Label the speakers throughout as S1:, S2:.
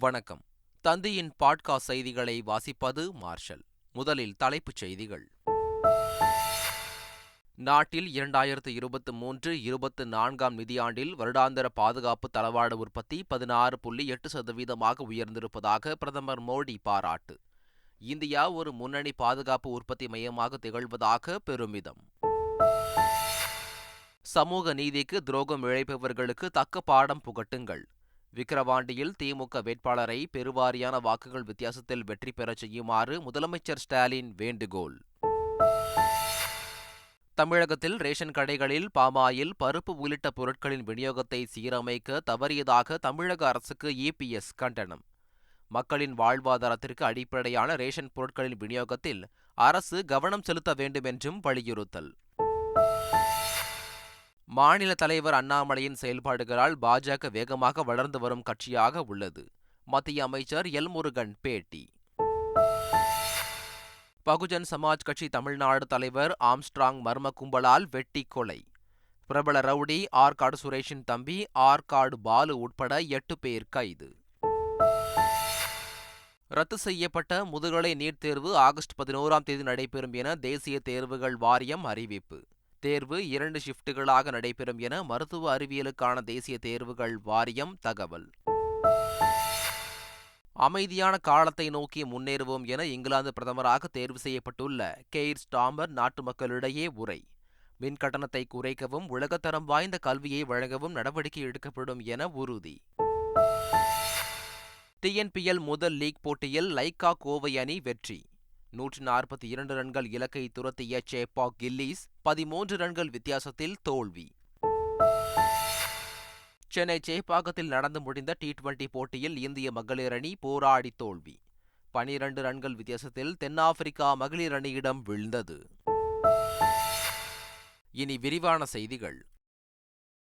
S1: வணக்கம். தந்தியின் பாட்காஸ்ட் செய்திகளை வாசிப்பது மார்ஷல். முதலில் தலைப்புச் செய்திகள். நாட்டில் இரண்டாயிரத்து இருபத்தி மூன்று இருபத்தி நான்காம் நிதியாண்டில் வருடாந்திர பாதுகாப்பு தளவாட உற்பத்தி பதினாறு புள்ளி எட்டு சதவீதமாக உயர்ந்திருப்பதாக பிரதமர் மோடி பாராட்டு. இந்தியா ஒரு முன்னணி பாதுகாப்பு உற்பத்தி மையமாக திகழ்வதாக பெருமிதம். சமூக நீதிக்கு துரோகம் இழைப்பவர்களுக்கு தக்க பாடம் புகட்டுங்கள். விக்கிரவாண்டியில் திமுக வேட்பாளரை பெருவாரியான வாக்குகள் வித்தியாசத்தில் வெற்றி பெறச் செய்யுமாறு முதலமைச்சர் ஸ்டாலின் வேண்டுகோள். தமிழகத்தில் ரேஷன் கடைகளில் பாமாயில் பருப்பு உள்ளிட்ட பொருட்களின் விநியோகத்தை சீரமைக்க தவறியதாக தமிழக அரசுக்கு இபிஎஸ் கண்டனம். மக்களின் வாழ்வாதாரத்திற்கு அடிப்படையான ரேஷன் பொருட்களின் விநியோகத்தில் அரசு கவனம் செலுத்த வேண்டும் என்றும் வலியுறுத்தல். மாநில தலைவர் அண்ணாமலையின் செயல்பாடுகளால் பாஜக வேகமாக வளர்ந்து வரும் கட்சியாக உள்ளது. மத்திய அமைச்சர் எல் முருகன் பேட்டி. பகுஜன் சமாஜ் கட்சி தமிழ்நாடு தலைவர் ஆம்ஸ்ட்ராங் மர்ம கும்பலால் வெட்டி கொலை. பிரபல ரவுடி ஆர்காடு சுரேஷின் தம்பி ஆர்காடு பாலு உட்பட எட்டு பேர் கைது. ரத்து செய்யப்பட்ட முதுகலை நீட் தேர்வு ஆகஸ்ட் பதினோராம் தேதி நடைபெறும் என தேசிய தேர்வுகள் வாரியம் அறிவிப்பு. தேர்வு இரண்டு ஷிப்டுகளாக நடைபெறும் என மருத்துவ அறிவியலுக்கான தேசிய தேர்வுகள் வாரியம் தகவல். அமைதியான காலத்தை நோக்கி முன்னேறுவோம் என இங்கிலாந்து பிரதமராக தேர்வு செய்யப்பட்டுள்ள கெய்ர் ஸ்டாமர் நாட்டு மக்களிடையே உரை. மின் கட்டணத்தை குறைக்கவும் உலகத்தரம் வாய்ந்த கல்வியை வழங்கவும் நடவடிக்கை எடுக்கப்படும் என உறுதி. டிஎன்பிஎல் முதல் லீக் போட்டியில் லைக்கா கோவை அணி வெற்றி. நூற்றி நாற்பத்தி இரண்டு ரன்கள் இலக்கை துரத்திய சேப்பா கில்லிஸ் பதிமூன்று ரன்கள் வித்தியாசத்தில் தோல்வி. சென்னை சேப்பாக்கத்தில் நடந்து முடிந்த டி டுவெண்டி போட்டியில் இந்திய மகளிர் அணி போராடி தோல்வி. பனிரண்டு ரன்கள் வித்தியாசத்தில் தென்னாப்பிரிக்கா மகளிர் அணியிடம் வீழ்ந்தது. இனி விரிவான செய்திகள்.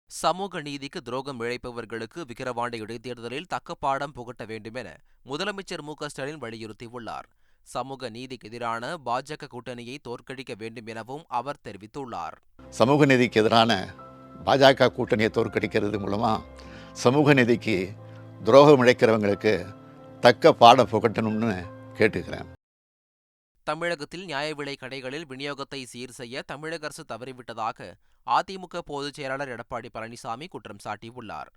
S1: சமூக நீதிக்கு துரோகம் இழைப்பவர்களுக்கு விக்கிரவாண்டி இடைத்தேர்தலில் தக்க பாடம் புகட்ட வேண்டுமென முதலமைச்சர் மு ஸ்டாலின் வலியுறுத்தியுள்ளார். சமூக நீதிக்கு எதிரான பாஜக கூட்டணியை தோற்கடிக்க வேண்டும் எனவும் அவர் தெரிவித்துள்ளார்.
S2: சமூக நீதிக்கு எதிரான பாஜக கூட்டணியை தோற்கடிக்கிறது மூலமாக சமூக நீதிக்கு துரோகம் இழைக்கிறவங்களுக்கு தக்க பாடம் புகட்டணும்னு கேட்டுக்கிறேன்.
S1: தமிழகத்தில் நியாய விலை கடைகளில் விநியோகத்தை சீர் செய்ய தமிழக அரசு தவறிவிட்டதாக அதிமுக பொதுச் செயலாளர் எடப்பாடி பழனிசாமி குற்றம் சாட்டியுள்ளார்.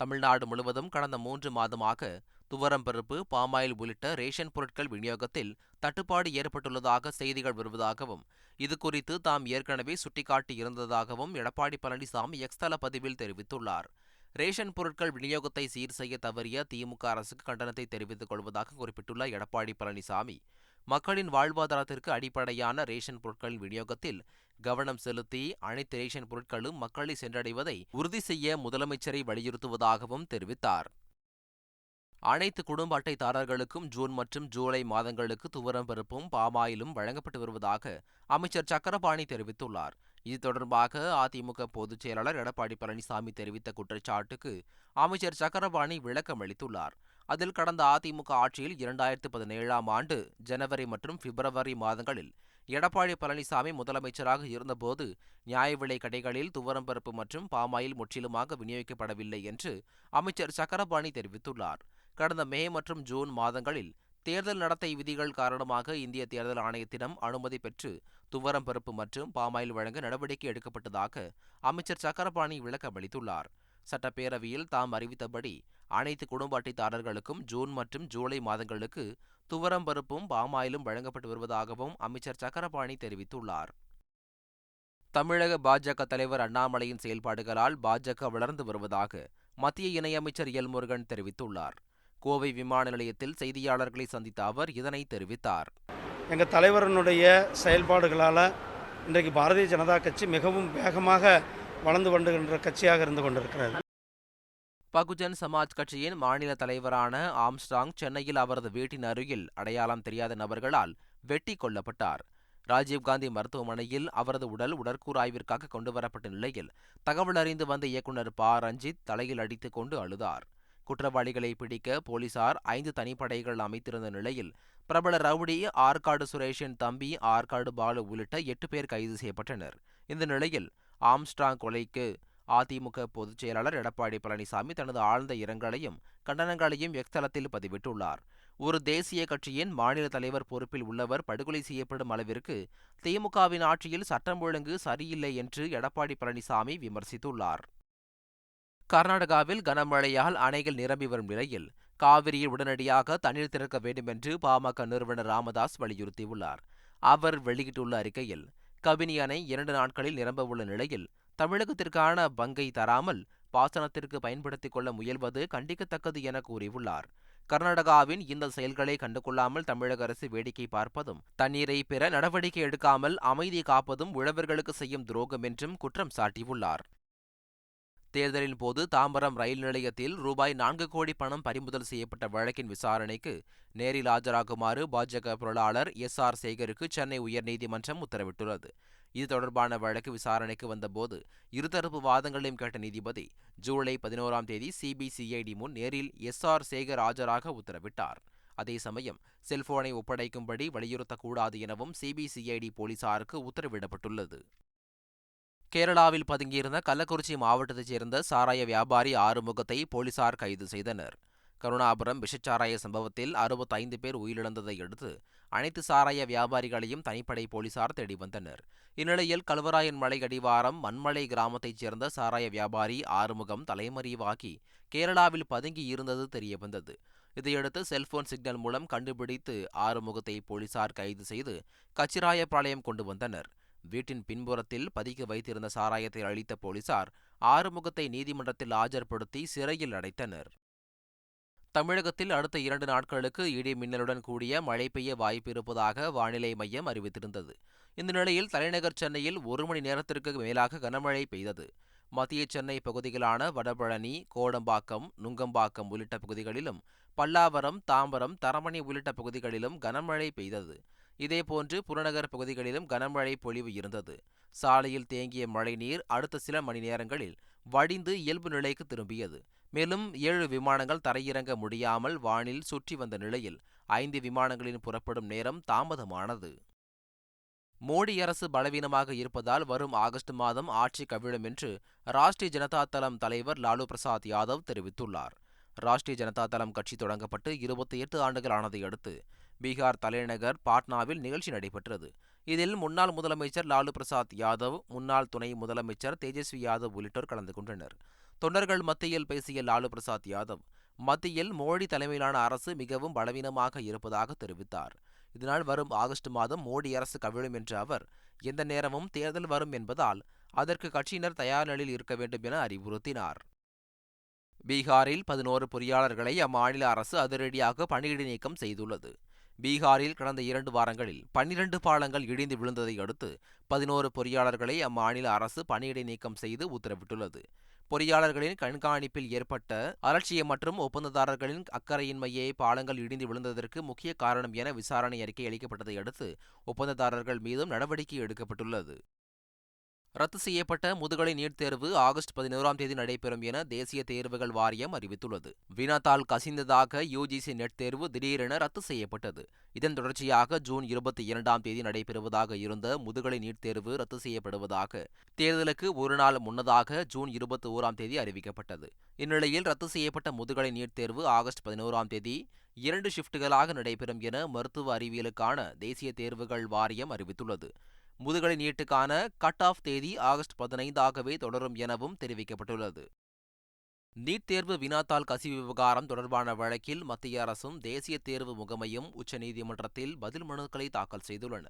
S1: தமிழ்நாடு முழுவதும் கடந்த மூன்று மாதமாக துவரம்பருப்பு பாமாயில் உள்ளிட்ட ரேஷன் பொருட்கள் விநியோகத்தில் தட்டுப்பாடு ஏற்பட்டுள்ளதாக செய்திகள் வருவதாகவும் இதுகுறித்து தாம் ஏற்கனவே சுட்டிக்காட்டி இருந்ததாகவும் எடப்பாடி பழனிசாமி எக்ஸ்தல பதிவில் தெரிவித்துள்ளார். ரேஷன் பொருட்கள் விநியோகத்தை சீர் செய்ய தவறிய திமுக அரசுக்கு கண்டனத்தை தெரிவித்துக் கொள்வதாக குறிப்பிட்டுள்ள எடப்பாடி பழனிசாமி மக்களின் வாழ்வாதாரத்திற்கு அடிப்படையான ரேஷன் பொருட்களின் விநியோகத்தில் கவனம் செலுத்தி அனைத்து ரேஷன் பொருட்களும் மக்களை சென்றடைவதை உறுதி செய்ய முதலமைச்சரை வலியுறுத்துவதாகவும் தெரிவித்தார். அனைத்து குடும்ப அட்டைதாரர்களுக்கும் ஜூன் மற்றும் ஜூலை மாதங்களுக்கு துவரம் பருப்பும் பாமாயிலும் வழங்கப்பட்டு வருவதாக அமைச்சர் சக்கரபாணி தெரிவித்துள்ளார். இது தொடர்பாக அதிமுக பொதுச் செயலாளர் எடப்பாடி பழனிசாமி தெரிவித்த குற்றச்சாட்டுக்கு அமைச்சர் சக்கரபாணி விளக்கம் அளித்துள்ளார். அதில் கடந்த அதிமுக ஆட்சியில் இரண்டாயிரத்து பதினேழாம் ஆண்டு ஜனவரி மற்றும் பிப்ரவரி மாதங்களில் எடப்பாடி பழனிசாமி முதலமைச்சராக இருந்தபோது நியாய விலை கடைகளில் துவரம்பருப்பு மற்றும் பாமாயில் முற்றிலுமாக விநியோகிக்கப்படவில்லை என்று அமைச்சர் சக்கரபாணி தெரிவித்துள்ளார். கடந்த மே மற்றும் ஜூன் மாதங்களில் தேர்தல் நடத்தை விதிகள் காரணமாக இந்திய தேர்தல் ஆணையத்திடம் அனுமதி பெற்று துவரம் பருப்பு மற்றும் பாமாயில் வழங்க நடவடிக்கை எடுக்கப்பட்டதாக அமைச்சர் சக்கரபாணி விளக்கம் அளித்துள்ளார். சட்டப்பேரவையில் தாம் அறிவித்தபடி அனைத்து குடும்ப அட்டைதாரர்களுக்கும் ஜூன் மற்றும் ஜூலை மாதங்களுக்கு துவரம் பருப்பும் பாமாயிலும் வழங்கப்பட்டு வருவதாகவும் அமைச்சர் சக்கரபாணி தெரிவித்துள்ளார். தமிழக பாஜக தலைவர் அண்ணாமலையின் செயல்பாடுகளால் பாஜக வளர்ந்து வருவதாக மத்திய இணையமைச்சர் எல் முருகன் தெரிவித்துள்ளார். கோவை விமான நிலையத்தில் செய்தியாளர்களை சந்தித்த அவர் இதனை தெரிவித்தார்.
S3: எங்கள் தலைவரனுடைய செயல்பாடுகளால் இன்றைக்கு பாரதிய ஜனதா கட்சி மிகவும் வேகமாக வளர்ந்து கொண்டுகின்ற கட்சியாக இருந்து கொண்டிருக்கிறது.
S1: பகுஜன் சமாஜ் கட்சியின் மாநில தலைவரான ஆம்ஸ்டாங் சென்னையில் அவரது வீட்டின் அருகில் அடையாளம் தெரியாத நபர்களால் வெட்டி கொல்லப்பட்டார். ராஜீவ்காந்தி மருத்துவமனையில் அவரது உடல் உடற்கூறாய்விற்காக கொண்டுவரப்பட்ட நிலையில் தகவல் அறிந்து வந்த இயக்குநர் ப. ரஞ்சித் தலையில் அடித்துக் கொண்டு அழுதார். குற்றவாளிகளை பிடிக்க போலீசார் ஐந்து தனிப்படைகள் அமைத்திருந்த நிலையில் பிரபல ரவுடி ஆற்காடு சுரேஷின் தம்பி ஆற்காடு பாலு உள்ளிட்ட எட்டு பேர் கைது செய்யப்பட்டனர். இந்த நிலையில் ஆம்ஸ்ட்ராங் கொலைக்கு அதிமுக பொதுச் செயலாளர் எடப்பாடி பழனிசாமி தனது ஆழ்ந்த இரங்கலையும் கண்டனங்களையும் எக்ஸ்தலத்தில் பதிவிட்டுள்ளார். ஒரு தேசிய கட்சியின் மாநில தலைவர் பொறுப்பில் உள்ளவர் படுகொலை செய்யப்படும் அளவிற்கு திமுகவின் ஆட்சியில் சட்டம் ஒழுங்கு சரியில்லை என்று எடப்பாடி பழனிசாமி விமர்சித்துள்ளார். கர்நாடகாவில் கனமழையால் அணைகள் நிரம்பி வரும் நிலையில் காவிரியில் உடனடியாக தண்ணீர் திறக்க வேண்டும் என்று பாமக நிறுவனர் ராமதாஸ் வலியுறுத்தியுள்ளார். அவர் வெளியிட்டுள்ள அறிக்கையில் கபினி அணை இரண்டு நாட்களில் நிரம்ப உள்ள நிலையில் தமிழகத்திற்கான பங்கை தராமல் பாசனத்திற்கு பயன்படுத்திக் கொள்ள முயல்வது கண்டிக்கத்தக்கது என கூறியுள்ளார். கர்நாடகாவின் இந்த செயல்களை கண்டுகொள்ளாமல் தமிழக அரசு வேடிக்கை பார்ப்பதும் தண்ணீரை பெற நடவடிக்கை எடுக்காமல் அமைதி காப்பதும் உழவர்களுக்கு செய்யும் துரோகம் என்றும் குற்றம் சாட்டியுள்ளார். தேர்தலின் போது தாம்பரம் ரயில் நிலையத்தில் ரூபாய் நான்கு கோடி பணம் பறிமுதல் செய்யப்பட்ட வழக்கின் விசாரணைக்கு நேரில் ஆஜராகுமாறு பாஜக பொருளாளர் எஸ் ஆர் சேகருக்கு சென்னை உயர்நீதிமன்றம் உத்தரவிட்டுள்ளது. இது தொடர்பான வழக்கு விசாரணைக்கு வந்தபோது இருதரப்பு வாதங்களையும் கேட்ட நீதிபதி ஜூலை பதினோராம் தேதி சிபிசிஐடி முன் நேரில் எஸ் ஆர் சேகர் ஆஜராக உத்தரவிட்டார். அதே சமயம் செல்போனை ஒப்படைக்கும்படி வலியுறுத்தக்கூடாது எனவும் சிபிசிஐடி போலீசாருக்கு உத்தரவிடப்பட்டுள்ளது. கேரளாவில் பதுங்கியிருந்த கள்ளக்குறிச்சி மாவட்டத்தைச் சேர்ந்த சாராய வியாபாரி ஆறுமுகத்தை போலீசார் கைது செய்தனர். கருணாபுரம் விஷச்சாராய சம்பவத்தில் அறுபத்தைந்து பேர் உயிரிழந்ததை அடுத்து அனைத்து சாராய வியாபாரிகளையும் தனிப்படை போலீசார் தேடி வந்தனர். இந்நிலையில் கல்வராயன் மலை அடிவாரம் மண்மலை கிராமத்தைச் சேர்ந்த சாராய வியாபாரி ஆறுமுகம் தலைமறைவாகி கேரளாவில் பதுங்கி இருந்தது தெரியவந்தது. இதையடுத்து செல்போன் சிக்னல் மூலம் கண்டுபிடித்து ஆறுமுகத்தை போலீசார் கைது செய்து கச்சிராயபாளையம் கொண்டு வந்தனர். வீட்டின் பின்புறத்தில் பதுக்கி வைத்திருந்த சாராயத்தை அளித்த போலீசார் ஆறுமுகத்தை நீதிமன்றத்தில் ஆஜர்படுத்தி சிறையில் அடைத்தனர். தமிழகத்தில் அடுத்த இரண்டு நாட்களுக்கு இடி மின்னலுடன் கூடிய மழை பெய்ய வாய்ப்பு இருப்பதாக வானிலை மையம் அறிவித்திருந்தது. இந்த நிலையில் தலைநகர் சென்னையில் ஒரு மணி நேரத்திற்கு மேலாக கனமழை பெய்தது. மத்திய சென்னை பகுதிகளான வடபழனி கோடம்பாக்கம் நுங்கம்பாக்கம் உள்ளிட்ட பகுதிகளிலும் பல்லாவரம் தாம்பரம் தரமணி உள்ளிட்ட பகுதிகளிலும் கனமழை பெய்தது. இதேபோன்று புறநகர் பகுதிகளிலும் கனமழை பொழிவு இருந்தது. சாலையில் தேங்கிய மழைநீர் அடுத்த சில மணி நேரங்களில் வடிந்து இயல்பு நிலைக்கு திரும்பியது. மேலும் ஏழு விமானங்கள் தரையிறங்க முடியாமல் வானில் சுற்றி வந்த நிலையில் ஐந்து விமானங்களின் புறப்படும் நேரம் தாமதமானது. மோடி அரசு பலவீனமாக இருப்பதால் வரும் ஆகஸ்ட் மாதம் ஆட்சி கவிழும் என்று ராஷ்டிரிய ஜனதா தளம் தலைவர் லாலு பிரசாத் யாதவ் தெரிவித்துள்ளார். ராஷ்டிரிய ஜனதா தளம் கட்சி தொடங்கப்பட்டு இருபத்தி எட்டு ஆண்டுகள் ஆனதை அடுத்து பீகார் தலைநகர் பாட்னாவில் நிகழ்ச்சி நடைபெற்றது. இதில் முன்னாள் முதலமைச்சர் லாலு பிரசாத் யாதவ் முன்னாள் துணை முதலமைச்சர் தேஜஸ்வி யாதவ் உள்ளிட்டோர் கலந்து கொண்டனர். தொண்டர்கள் மத்தியில் பேசிய லாலு பிரசாத் யாதவ் மத்தியில் மோடி தலைமையிலான அரசு மிகவும் பலவீனமாக இருப்பதாக தெரிவித்தார். இதனால் வரும் ஆகஸ்ட் மாதம் மோடி அரசு கவிழும் என்ற அவர் எந்த நேரமும் தேர்தல் வரும் என்பதால் அதற்கு கட்சியினர் தயார் நிலையில் இருக்க வேண்டும் என அறிவுறுத்தினார். பீகாரில் பதினோரு பொறியாளர்களை அம்மாநில அரசு அதிரடியாக பணியிடை நீக்கம் செய்துள்ளது. பீகாரில் கடந்த இரண்டு வாரங்களில் பன்னிரண்டு பாலங்கள் இடிந்து விழுந்ததை அடுத்து பதினோரு பொறியாளர்களை அம்மாநில அரசு பணியிடை நீக்கம் செய்து உத்தரவிட்டுள்ளது. பொறியாளர்களின் கண்காணிப்பில் ஏற்பட்ட அலட்சியம் மற்றும் ஒப்பந்ததாரர்களின் அக்கறையின்மையே பாலங்கள் இடிந்து விழுந்ததற்கு முக்கிய காரணம் என விசாரணை அறிக்கை அளிக்கப்பட்டதை அடுத்து ஒப்பந்ததாரர்கள் மீதும் நடவடிக்கை எடுக்கப்பட்டுள்ளது. ரத்து செய்யப்பட்ட முதுகலை நீட் தேர்வு ஆகஸ்ட் பதினோராம் தேதி நடைபெறும் என தேசிய தேர்வுகள் வாரியம் அறிவித்துள்ளது. வினாத்தால் கசிந்ததாக யுஜிசி நெட் தேர்வு திடீரென ரத்து செய்யப்பட்டது. இதன் தொடர்ச்சியாக ஜூன் இருபத்தி இரண்டாம் தேதி நடைபெறுவதாக இருந்த முதுகலை நீட் தேர்வு ரத்து செய்யப்படுவதாக தேர்தலுக்கு ஒரு நாள் முன்னதாக ஜூன் இருபத்தி ஓராம் தேதி அறிவிக்கப்பட்டது. இந்நிலையில் ரத்து செய்யப்பட்ட முதுகலை நீட் தேர்வு ஆகஸ்ட் பதினோராம் தேதி இரண்டு ஷிப்டுகளாக நடைபெறும் என மருத்துவ அறிவியலுக்கான தேசிய தேர்வுகள் வாரியம் அறிவித்துள்ளது. முதுகலை நீட்டுக்கான கட் ஆஃப் தேதி ஆகஸ்ட் பதினைந்தாகவே தொடரும் எனவும் தெரிவிக்கப்பட்டுள்ளது. நீட் தேர்வு வினாத்தாள் கசிவு விவகாரம் தொடர்பான வழக்கில் மத்திய அரசும் தேசிய தேர்வு முகமையும் உச்சநீதிமன்றத்தில் பதில் மனுக்களை தாக்கல் செய்துள்ளன.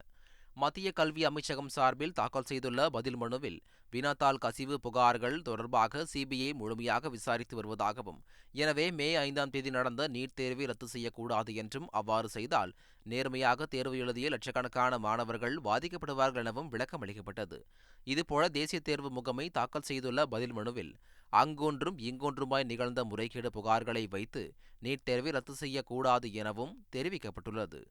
S1: மத்திய கல்வி அமைச்சகம் சார்பில் தாக்கல் செய்துள்ள பதில் மனுவில் வினாத்தாள் கசிவு புகார்கள் தொடர்பாக சிபிஐ முழுமையாக விசாரித்து வருவதாகவும் எனவே மே ஐந்தாம் தேதி நடந்த நீட் தேர்வை ரத்து செய்யக்கூடாது என்றும் அவ்வாறு செய்தால் நேர்மையாக தேர்வு எழுதிய லட்சக்கணக்கான மாணவர்கள் பாதிக்கப்படுவார்கள் எனவும் விளக்கம் அளிக்கப்பட்டது. இதுபோல தேசிய தேர்வு முகமை தாக்கல் செய்துள்ள பதில் மனுவில் அங்கொன்றும் இங்கொன்றுமாய் நிகழ்ந்த முறைகேடு புகார்களை வைத்து நீட் தேர்வை ரத்து செய்யக்கூடாது எனவும் தெரிவிக்கப்பட்டுள்ளது.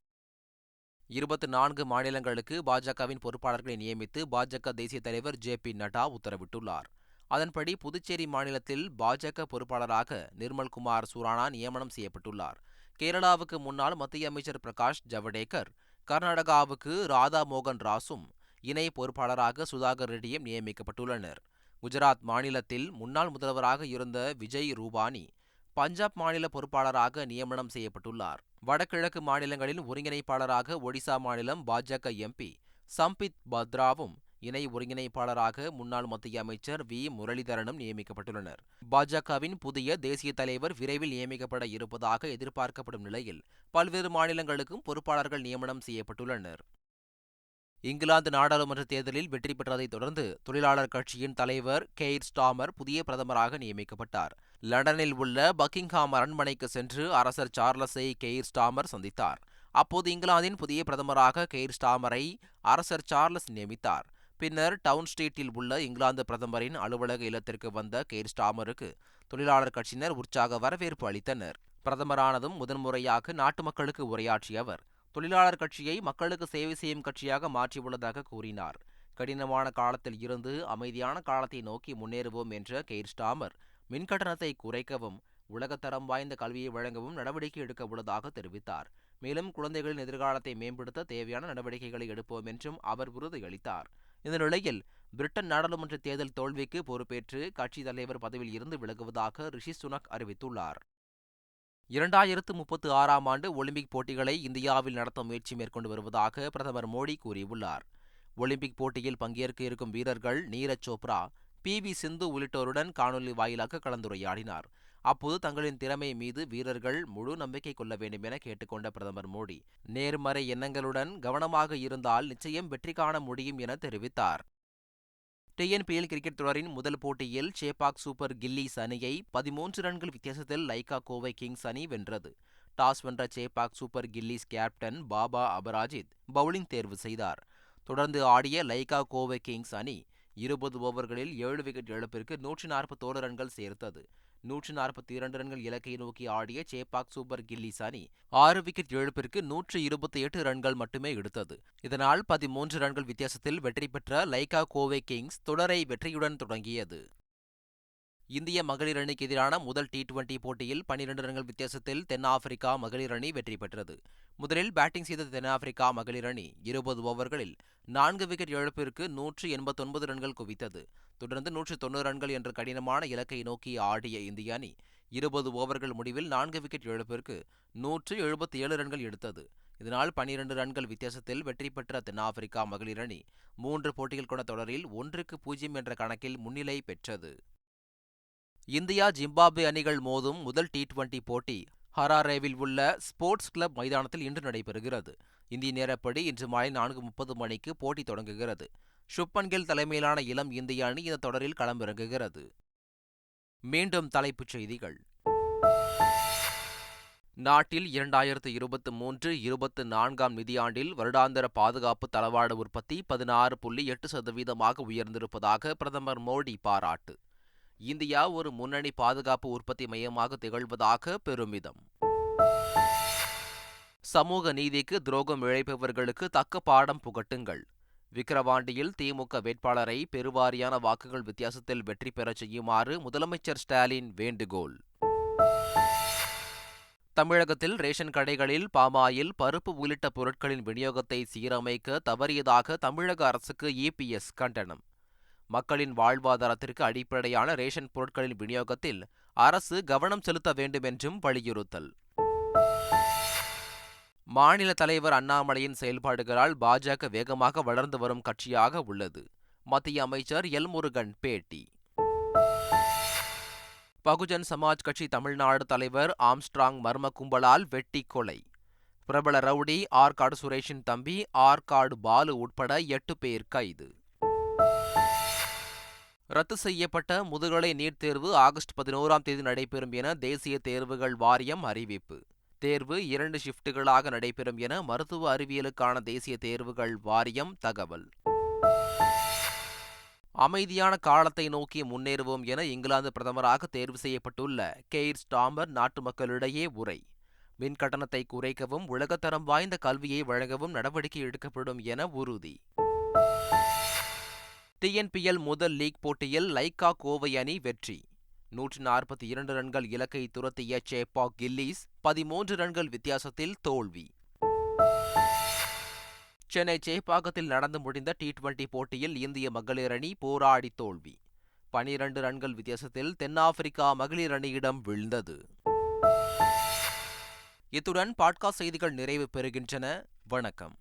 S1: இருபத்தி நான்கு மாநிலங்களுக்கு பாஜகவின் பொறுப்பாளர்களை நியமித்து பாஜக தேசிய தலைவர் ஜே பி நட்டா உத்தரவிட்டுள்ளார். அதன்படி புதுச்சேரி மாநிலத்தில் பாஜக பொறுப்பாளராக நிர்மல்குமார் சூரானா நியமனம் செய்யப்பட்டுள்ளார். கேரளாவுக்கு முன்னாள் மத்திய அமைச்சர் பிரகாஷ் ஜவடேகர் கர்நாடகாவுக்கு ராதா மோகன் ராசும் இணை பொறுப்பாளராக சுதாகர் ரெட்டியும் நியமிக்கப்பட்டுள்ளனர். குஜராத் மாநிலத்தில் முன்னாள் முதல்வராக இருந்த விஜய் ரூபானி பஞ்சாப் மாநில பொறுப்பாளராக நியமனம் செய்யப்பட்டுள்ளார். வடகிழக்கு மாநிலங்களின் ஒருங்கிணைப்பாளராக ஒடிசா மாநிலம் பாஜக எம்பி சம்பித் பத்ராவும் இணை ஒருங்கிணைப்பாளராக முன்னாள் மத்திய அமைச்சர் வி. முரளிதரனும் நியமிக்கப்பட்டுள்ளனர். பாஜகவின் புதிய தேசிய தலைவர் விரைவில் நியமிக்கப்பட இருப்பதாக எதிர்பார்க்கப்படும் நிலையில் பல்வேறு மாநிலங்களுக்கும் பொறுப்பாளர்கள் நியமனம் செய்யப்பட்டுள்ளனர். இங்கிலாந்து நாடாளுமன்ற தேர்தலில் வெற்றி பெற்றதைத் தொடர்ந்து தொழிலாளர் கட்சியின் தலைவர் கெய்ர் ஸ்டாமர் புதிய பிரதமராக நியமிக்கப்பட்டார். லண்டனில் உள்ள பக்கிங்ஹாம் அரண்மனைக்கு சென்று அரசர் சார்லஸை கெய்ர் ஸ்டாமர் சந்தித்தார். அப்போது இங்கிலாந்தின் புதிய பிரதமராக கெய்ர் ஸ்டாமரை அரசர் சார்லஸ் நியமித்தார். பின்னர் டவுன் ஸ்ட்ரீட்டில் உள்ள இங்கிலாந்து பிரதமரின் அலுவலக இல்லத்திற்கு வந்த கெய்ர் ஸ்டாமருக்கு தொழிலாளர் கட்சியினர் உற்சாக வரவேற்பு அளித்தனர். பிரதமரானதும் முதன்முறையாக நாட்டு மக்களுக்கு உரையாற்றிய அவர் தொழிலாளர் கட்சியை மக்களுக்கு சேவை செய்யும் கட்சியாக மாற்றியுள்ளதாக கூறினார். கடினமான காலத்தில் இருந்து அமைதியான காலத்தை நோக்கி முன்னேறுவோம் என்ற கெய்ர் ஸ்டாமர் மின்கட்டணத்தை குறைக்கவும் உலகத்தரம் வாய்ந்த கல்வியை வழங்கவும் நடவடிக்கை எடுக்க உள்ளதாக தெரிவித்தார். மேலும் குழந்தைகளின் எதிர்காலத்தை மேம்படுத்த தேவையான நடவடிக்கைகளை எடுப்போம் என்றும் அவர் உறுதியளித்தார். இந்த நிலையில் பிரிட்டன் நாடாளுமன்ற தேர்தல் தோல்விக்கு பொறுப்பேற்று கட்சி தலைவர் பதவியில் இருந்து விலகுவதாக ரிஷி சுனக் அறிவித்துள்ளார். இரண்டாயிரத்து முப்பத்து ஆறாம் ஆண்டு ஒலிம்பிக் போட்டிகளை இந்தியாவில் நடத்த முயற்சி மேற்கொண்டு வருவதாக பிரதமர் மோடி கூறியுள்ளார். ஒலிம்பிக் போட்டியில் பங்கேற்க இருக்கும் வீரர்கள் நீரஜ் சோப்ரா பி. வி. சிந்து உள்ளிட்டோருடன் காணொலி வாயிலாக கலந்துரையாடினார். அப்போது தங்களின் திறமை மீது வீரர்கள் முழு நம்பிக்கை கொள்ள வேண்டும் என கேட்டுக்கொண்ட பிரதமர் மோடி நேர்மறை எண்ணங்களுடன் கவனமாக இருந்தால் நிச்சயம் வெற்றி காண முடியும் என தெரிவித்தார். டிஎன்பிஎல் கிரிக்கெட் தொடரின் முதல் போட்டியில் சேப்பாக் சூப்பர் கில்லிஸ் அணியை பதிமூன்று ரன்கள் வித்தியாசத்தில் லைகா கோவை கிங்ஸ் அணி வென்றது. டாஸ் வென்ற Chepauk super gillies captain Baba Aparajith bowling தேர்வு செய்தார். தொடர்ந்து ஆடிய லைகா கோவை கிங்ஸ் அணி இருபது ஓவர்களில் ஏழு விக்கெட் இழப்பிற்கு நூற்றி நாற்பத்தோரு ரன்கள் சேர்த்தது. நூற்று நாற்பத்தி இரண்டு ரன்கள் இலக்கை நோக்கி ஆடிய சேபாக் சூப்பர் கில்லிஸ் அணி ஆறு விக்கெட் இழப்பிற்கு நூற்று இருபத்தி எட்டு ரன்கள் மட்டுமே எடுத்தது. இதனால் பதிமூன்று ரன்கள் வித்தியாசத்தில் வெற்றி பெற்ற லைகா கோவே கிங்ஸ் தொடரை வெற்றியுடன் தொடங்கியது. இந்திய மகளிர் அணிக்கு எதிரான முதல் டி டுவெண்டி போட்டியில் பனிரெண்டு ரன்கள் வித்தியாசத்தில் தென்னாப்பிரிக்கா மகளிர் அணி வெற்றி பெற்றது. முதலில் பேட்டிங் செய்த தென்னாப்பிரிக்கா மகளிர் அணி இருபது ஓவர்களில் நான்கு விக்கெட் இழப்பிற்கு நூற்று எண்பத்தொன்பது ரன்கள் குவித்தது. தொடர்ந்து நூற்று தொண்ணூறு ரன்கள் என்ற கடினமான இலக்கை நோக்கி ஆடிய இந்திய அணி இருபது ஓவர்கள் முடிவில் நான்கு விக்கெட் இழப்பிற்கு நூற்று எழுபத்தி ஏழு ரன்கள் எடுத்தது. இதனால் பனிரெண்டு ரன்கள் வித்தியாசத்தில் வெற்றி பெற்ற தென்னாப்பிரிக்கா மகளிர் அணி மூன்று போட்டிகள் கொண்ட தொடரில் ஒன்றுக்கு பூஜ்ஜியம் என்ற கணக்கில் முன்னிலை பெற்றது. இந்தியா ஜிம்பாப்வே அணிகள் மோதும் முதல் டி டுவெண்டி போட்டி ஹராரேவில் உள்ள ஸ்போர்ட்ஸ் கிளப் மைதானத்தில் இன்று நடைபெறுகிறது. இந்திய நேரப்படி இன்று மாலை நான்கு முப்பது மணிக்கு போட்டி தொடங்குகிறது. சுப்மன் கில் தலைமையிலான இளம் இந்திய அணி இந்த தொடரில் களமிறங்குகிறது. மீண்டும் தலைப்புச் செய்திகள். நாட்டில் இரண்டாயிரத்து இருபத்து மூன்று இருபத்து நான்காம் நிதியாண்டில் வருடாந்திர பாதுகாப்பு தளவாட உற்பத்தி பதினாறு புள்ளி எட்டு சதவீதமாக உயர்ந்திருப்பதாக பிரதமர் மோடி பாராட்டு. இந்தியா ஒரு முன்னணி பாதுகாப்பு உற்பத்தி மையமாக திகழ்வதாக பெருமிதம். சமூக நீதிக்கு துரோகம் இழைப்பவர்களுக்கு தக்க பாடம் புகட்டுங்கள். விக்கிரவாண்டியில் திமுக வேட்பாளரை பெருவாரியான வாக்குகள் வித்தியாசத்தில் வெற்றி பெறச் செய்யுமாறு முதலமைச்சர் ஸ்டாலின் வேண்டுகோள். தமிழகத்தில் ரேஷன் கடைகளில் பாமாயில் பருப்பு உள்ளிட்ட பொருட்களின் விநியோகத்தை சீரமைக்க தவறியதாக தமிழக அரசுக்கு இபிஎஸ் கண்டனம். மக்களின் வாழ்வாதாரத்திற்கு அடிப்படையான ரேஷன் பொருட்களின் விநியோகத்தில் அரசு கவனம் செலுத்த வேண்டும் என்றும் வலியுறுத்தல். மாநில தலைவர் அண்ணாமலையின் செயல்பாடுகளால் பாஜக வேகமாக வளர்ந்து வரும் கட்சியாக உள்ளது. மத்திய அமைச்சர் எல் முருகன் பேட்டி. பகுஜன் சமாஜ் கட்சி தமிழ்நாடு தலைவர் ஆம்ஸ்ட்ராங் மர்ம கும்பலால் வெட்டி கொலை. பிரபல ரவுடி ஆற்காடு சுரேஷின் தம்பி ஆற்காடு பாலு உட்பட எட்டு பேர் கைது. ரத்து செய்யப்பட்ட முதுகலை நீட் தேர்வு ஆகஸ்ட் பதினோராம் தேதி நடைபெறும் என தேசிய தேர்வுகள் வாரியம் அறிவிப்பு. தேர்வு இரண்டு ஷிப்டுகளாக நடைபெறும் என மருத்துவ அறிவியலுக்கான தேசிய தேர்வுகள் வாரியம் தகவல். அமைதியான காலத்தை நோக்கி முன்னேறுவோம் என இங்கிலாந்து பிரதமராக தேர்வு செய்யப்பட்டுள்ள கெய்ர் ஸ்டாமர் நாட்டு மக்களிடையே உரை. மின் கட்டணத்தை குறைக்கவும் உலகத்தரம் வாய்ந்த கல்வியை வழங்கவும் நடவடிக்கை எடுக்கப்படும் என உறுதி. டிஎன்பிஎல் முதல் லீக் போட்டியில் லைக்கா கோவை அணி வெற்றி. நூற்றி நாற்பத்தி இரண்டு ரன்கள் இலக்கை துரத்திய சேப்பா கில்லிஸ் பதிமூன்று ரன்கள் வித்தியாசத்தில் தோல்வி. சென்னை சேப்பாக்கத்தில் நடந்து முடிந்த டி டுவெண்டி போட்டியில் இந்திய மகளிர் அணி போராடி தோல்வி. பனிரண்டு ரன்கள் வித்தியாசத்தில் தென்னாப்பிரிக்கா மகளிர் அணியிடம் வீழ்ந்தது. இத்துடன் பாட்காஸ்ட் செய்திகள் நிறைவு பெறுகின்றன. வணக்கம்.